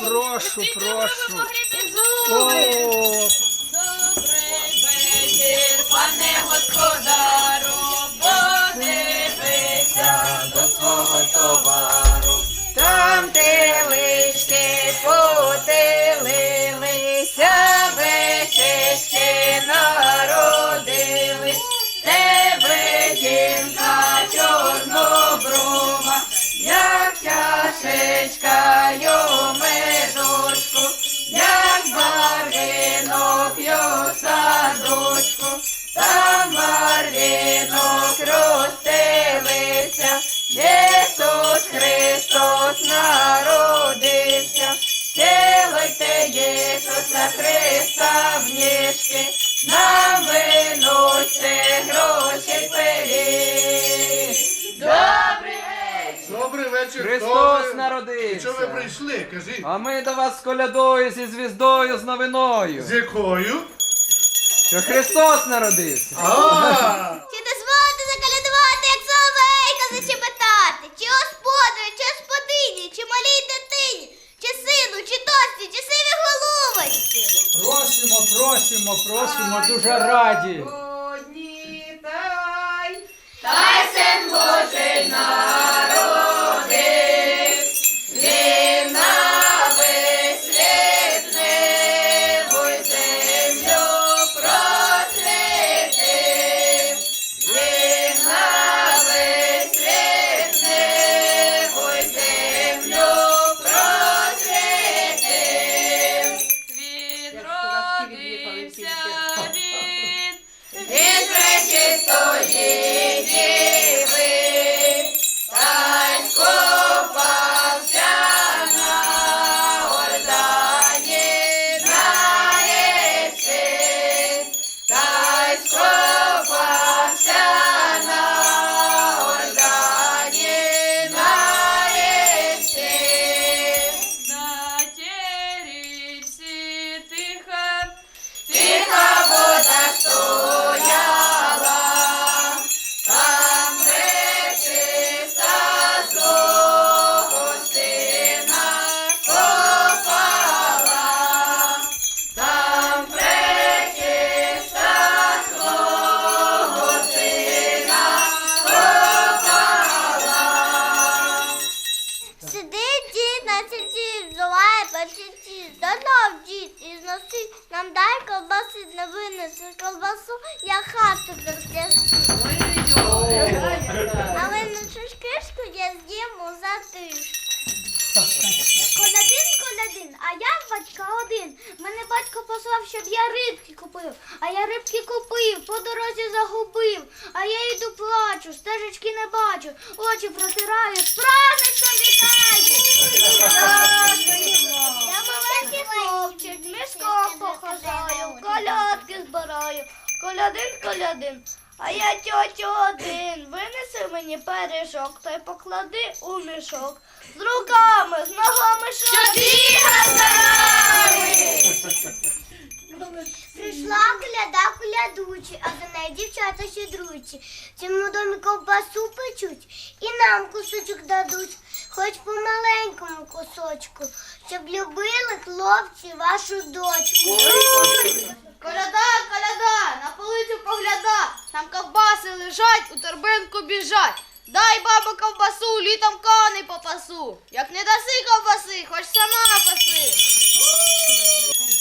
прошу, прошу. О, прийшли? Кажіть. А ми до вас з колядою, зі звіздою, з новиною. З якою? Що Христос народився. А, Чи дозволите закалядувати, як соловейка зачепетати? Чи господарю, чи господині, чи малій дитині, чи сину, чи дочці, чи сиві головочці? Просимо, просимо, просимо, дуже раді. Та син Божий народив, Сидить дід на сіті, взуває перші Здоров дід, і зносить нам дай колбаси, не винесе колбасу, я хату розтяжу. Але на шишкишку я з'їм у затишку. Колядин, колядин, а я батька один. Мене батько послав, щоб я рибки купив. А я рибки купив, по дорозі загубив. А я йду плачу, стежечки не бачу, очі протираю, з праздником вітаю. Я маленький хлопчик, мішком похожаю, колядки збираю. Колядин, колядин. А я тьотю один, винеси мені пиріжок, та й поклади у мішок. З руками, з ногами, що бігати. Прийшла коляда колядучі, а за нею дівчата щедручі. В цьому домі ковбасу печуть і нам кусочок дадуть, хоч по маленькому кусочку, щоб любили хлопці вашу дочку. Коляда, коляда, на полицю погляда, там ковбаси лежать, у торбинку біжать. Дай бабу ковбасу, літом коней попасу. Як не даси ковбаси, хоч сама паси.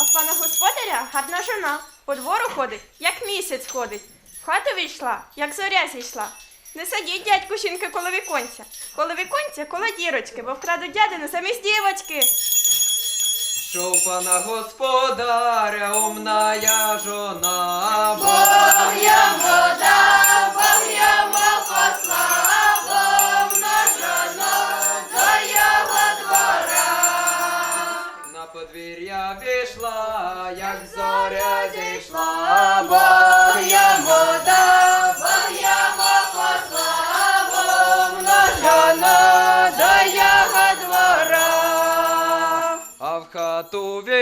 А в пана господаря гарна жона. По двору ходить, як місяць ходить. В хату війшла, як зоря зійшла. Не садіть, дядьку, жінки коло віконця. Коло віконця, коло дірочки, бо вкрадуть дядину замість дівочки. Що в пана господаря умная жона. Бог дав, Бог йому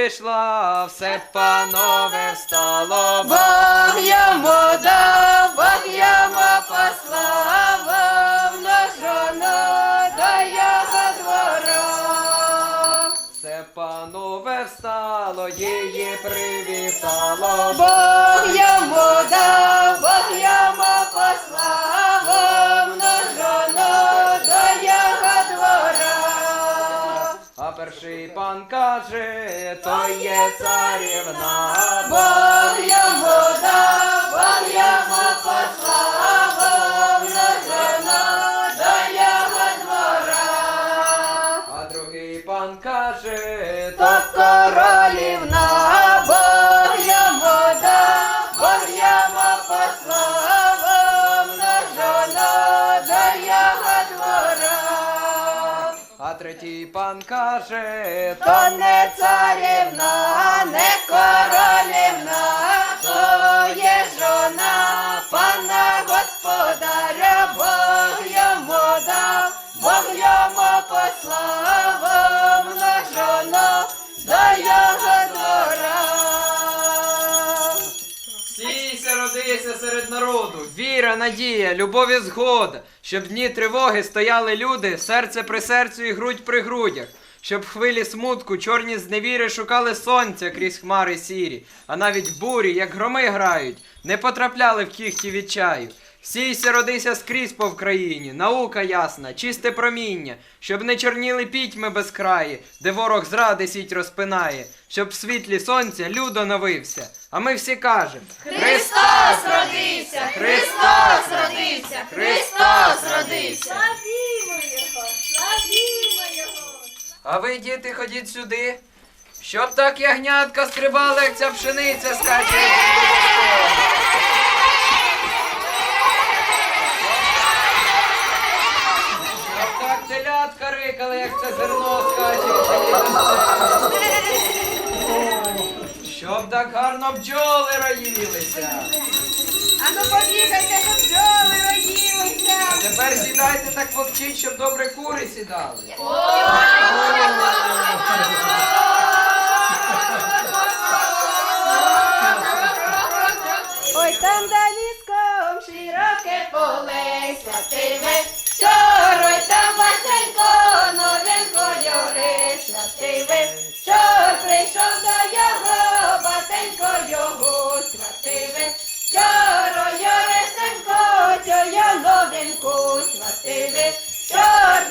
хату все панове встало. Бог йому дав, Бог йому послав, множено до його двора. Все панове встало, її привітало. Бог йому дав, царівна. Бог його дав, Бог його послав, множоно до його двора. А другий пан каже, То королівна, пан каже, То не царівна, не королівна, то є жона пана господаря, Бог йому дав, Бог йому послав, множоно до його двора. Сійся, родися серед народу, віра, надія, любов і згода, щоб дні тривоги стояли люди, серце при серцю і грудь при грудях, щоб хвилі смутку чорні зневіри шукали сонця крізь хмари сірі, а навіть бурі, як громи грають, не потрапляли в кіхті відчаю. Сійся, родися скрізь по Вкраїні, наука ясна, чисте проміння, щоб не чорніли пітьми безкраї, де ворог зради сіть розпинає, щоб в світлі сонця люд оновився. А ми всі кажемо Христос родився, Христос родився, Христос родився. А ви, діти, ходіть сюди, щоб так ягнятка стрибала, як ця пшениця скаче. Так бджоли роїлися. А ну побігайте, щоб бджоли роїлися. А тепер сідайте так вовчіть, щоб добре кури сідали. Ой, там за ліском широке поле святиве, Чорой там Василько, новенько Йори святиве, Чор прийшов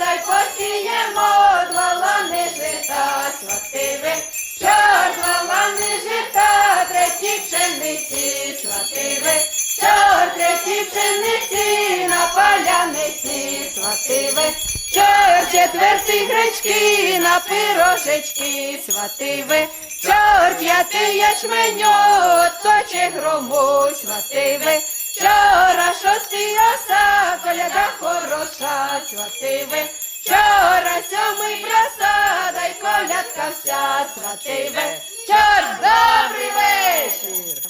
Дай посіємо, два лани жита святиве, Чор два лани жита, треті пшениці свативе, чор треті пшениці на поляниці свативе, чор четвертий гречки на пирожечки свативе, чор п'ятий ячменю точе грому свативе, чора шостий роса, коляда хороша свативе, Вчора сьомий браса, дай колядка вся свативе. Чор, добрий вечір!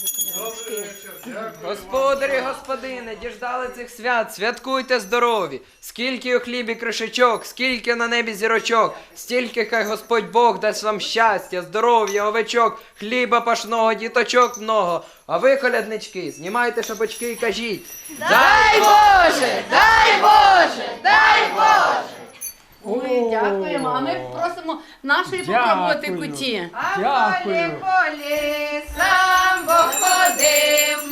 Господарі, господине, діждали цих свят, святкуйте здорові. Скільки у хлібі кришечок, скільки на небі зірочок, стільки хай Господь Бог дасть вам щастя, здоров'я, овечок, хліба пашного, діточок много. А ви, коляднички, знімайте шапочки і кажіть. Дай Боже, дай Боже, дай Боже! Ой, дякуємо. А ми просимо нашої попробувати куті. А полі, полі, сам Бог ходив,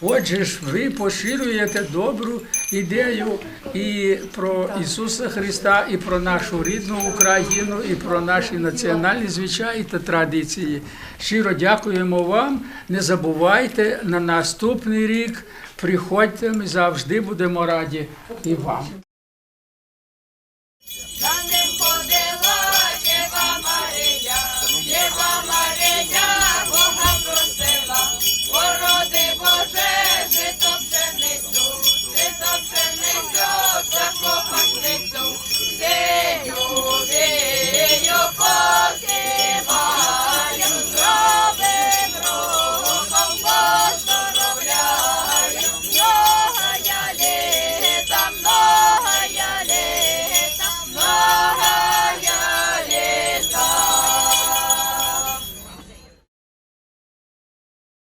Отже ж, ви поширюєте добру ідею і про Ісуса Христа, і про нашу рідну Україну, і про наші національні звичаї та традиції. Щиро дякуємо вам. Не забувайте на наступний рік. Приходьте, ми завжди будемо раді і вам.